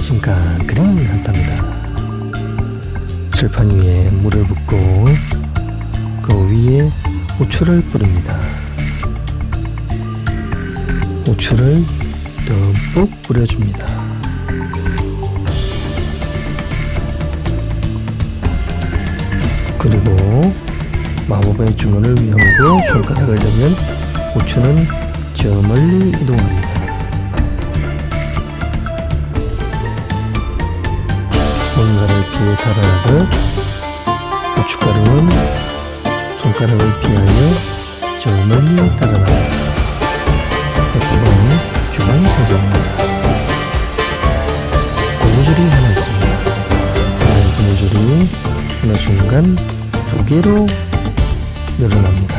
안녕하십니까 그림 한답니다. 철판 위에 물을 붓고 그 위에 후추를 뿌립니다. 후추를 듬뿍 뿌려줍니다. 그리고 마법의 주문을 외우고 손가락을 대면 후추는 저 멀리 이동합니다 뭔가를 피해 달아나듯 고춧가루는 손가락을 피하여 저 멀리 달아납니다. 예쁘은 주방이 생깁니다. 고무줄이 하나 있습니다. 그 고무줄이 어느 순간 두 개로 늘어납니다.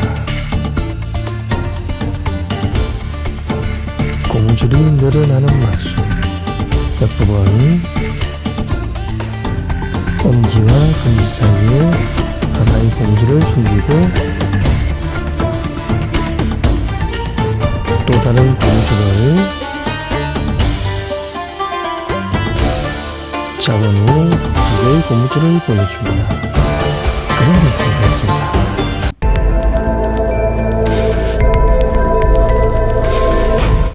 고무줄이 늘어나는 맛술 옆부 검지 사이에 하나의 공지를 숨기고 또 다른 공주를 잡은 후 두 개의 고무줄을 보내줍니다.